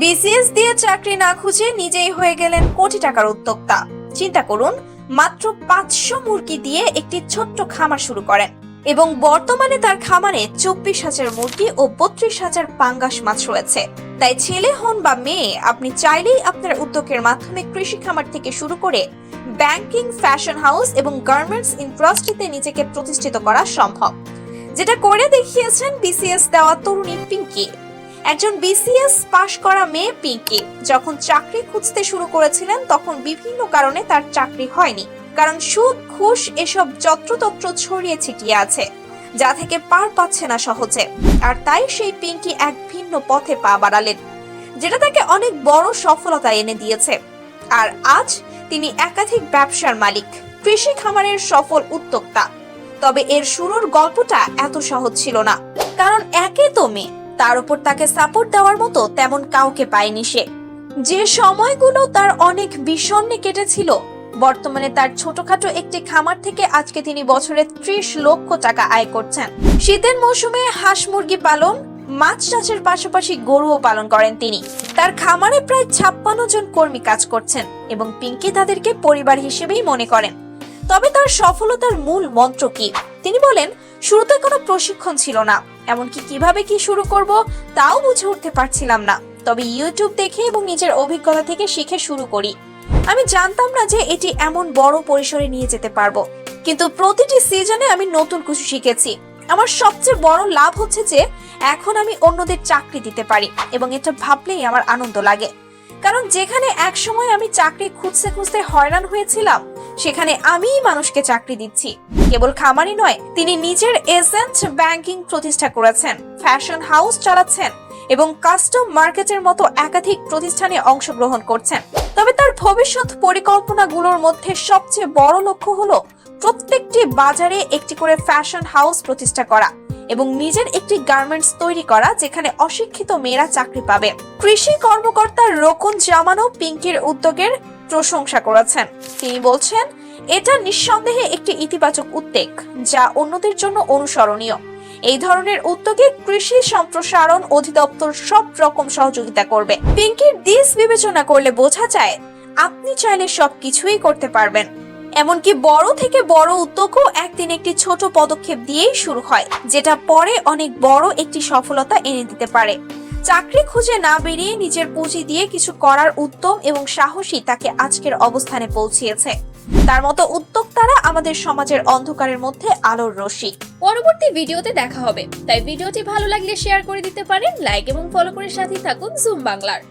BCS দিয়ে চাকরি না খুঁজে নিজেই হয়ে গেলেন কোটি টাকার উদ্যোক্তা। চিন্তা করুন, মাত্র পাঁচশো মুরগি দিয়ে একটি ছোট্ট খামার শুরু করেন এবং বর্তমানে তার খামারে চব্বিশ হাজার মুরগি ও বত্রিশ হাজার পাঙ্গাস মাছ রয়েছে। তাই ছেলে হন বা মেয়ে, আপনি চাইলেই আপনার উদ্যোগের মাধ্যমে কৃষি খামার থেকে শুরু করে ব্যাংকিং, ফ্যাশন হাউস এবং গার্মেন্টস ইন্ডাস্ট্রিতে নিজেকে প্রতিষ্ঠিত করা সম্ভব। যেটা করে দেখিয়েছেন বিসিএস দেওয়া তরুণী পিঙ্কি। একজন বিসিএস পাশ করা মেয়ে পিঙ্কি যখন চাকরি খুঁজতে শুরু করেছিলেন, তখন বিভিন্ন কারণে তার চাকরি হয়নি। কারণ সুদ, ঘুষ এসব যত্রতত্র ছড়িয়ে ছিটিয়ে আছে, যা থেকে পার পাচ্ছে না সহজে। আর তাই সেই পিঙ্কি এক ভিন্ন পথে পা বাড়ালেন, যেটা তাকে অনেক বড় সফলতা এনে দিয়েছে। আর আজ তিনি একাধিক ব্যবসার মালিক, কৃষি খামারের সফল উদ্যোক্তা। তবে এর শুরুর গল্পটা এত সহজ ছিল না, কারণ একে তো মেয়ে। তার উপর তাকে সাপোর্ট দেওয়ার মতো তেমন কাউকে পায়নি সে। যে সময়গুলো তার অনেক বিষণ্ণে কেটেছিল, বর্তমানে তার ছোটখাটো একটি খামার থেকে আজকে তিনি বছরে ত্রিশ লক্ষ টাকা আয় করছেন। শীতের মৌসুমে হাঁস মুরগি পালন, মাছ চাষের পাশাপাশি গরুও পালন করেন তিনি। তার খামারে প্রায় ছাপ্পান্ন জন কর্মী কাজ করছেন এবং পিঙ্কি তাদেরকে পরিবার হিসেবেই মনে করেন। তবে তার সফলতার মূল মন্ত্র কি? তিনি বলেন, শুরুতে কোনো প্রশিক্ষণ ছিল না। এমনকি কীভাবে কি শুরু করব, তাও বুঝে উঠতে পারছিলাম না। তবে ইউটিউব দেখে এবং নিজের অভিজ্ঞতা থেকে শিখে শুরু করি। আমি জানতাম না যে এটি এমন বড় পরিসরে নিয়ে যেতে পারব। কিন্তু প্রতিটি সিজনে আমি নতুন কিছু শিখেছি। আমার সবচেয়ে বড় লাভ হচ্ছে যে, এখন আমি অন্যদের চাকরি দিতে পারি এবং এটা ভাবলেই আমার আনন্দ লাগে। কারণ যেখানে এক সময় আমি চাকরি খুঁজতে খুঁজতে হয়রান হয়েছিলাম সেখানে আমিই মানুষকে চাকরি দিচ্ছি। কেবল খামারই নয়, তিনি নিজের এজেন্ট ব্যাংকিং প্রতিষ্ঠা করেছেন, ফ্যাশন হাউস চালাচ্ছেন এবং কাস্টম মার্কেটের মতো একাধিক প্রতিষ্ঠানে অংশগ্রহণ করছেন। তবে তার ভবিষ্যৎ পরিকল্পনাগুলোর মধ্যে সবচেয়ে বড় লক্ষ্য হলো প্রত্যেকটি বাজারে একটি করে ফ্যাশন হাউস প্রতিষ্ঠা করা এবং নিজের একটি গার্মেন্টস তৈরি করা যেখানে অশিক্ষিত মেয়েরা চাকরি পাবে। কৃষি কর্মকর্তা রোকন জামানো পিঙ্কির উদ্যোগের প্রশংসা করেছেন। তিনি বলছেন, এটা নিঃসন্দেহে একটি ইতিবাচক উদ্যোগ যা অন্যদের জন্য অনুসরণীয়। এই ধরনের উদ্যোগে কৃষি সম্প্রসারণ অধিদপ্তর সব রকম সহযোগিতা করবে। পিঙ্কির দিস বিবেচনা করলে বোঝা যায়, আপনি চাইলে সবকিছুই করতে পারবেন। এমনকি বড় থেকে বড় উদ্যোগও একদিন একটি ছোট পদক্ষেপ দিয়েই শুরু হয়, যেটা পরে অনেক বড় একটি সফলতা এনে দিতে পারে। চাকরি খুঁজে না বেরিয়ে নিজের পুঁজি দিয়ে কিছু করার উত্তম এবং সাহসী তাকে আজকের অবস্থানে পৌঁছিয়েছে। তার মতো উদ্যোক্তারা আমাদের সমাজের অন্ধকারের মধ্যে আলোর রশ্মি। পরবর্তী ভিডিওতে দেখা হবে। তাই ভিডিওটি ভালো লাগলে শেয়ার করে দিতে পারেন, লাইক এবং ফলো করে সাথেই থাকুন জুম বাংলার।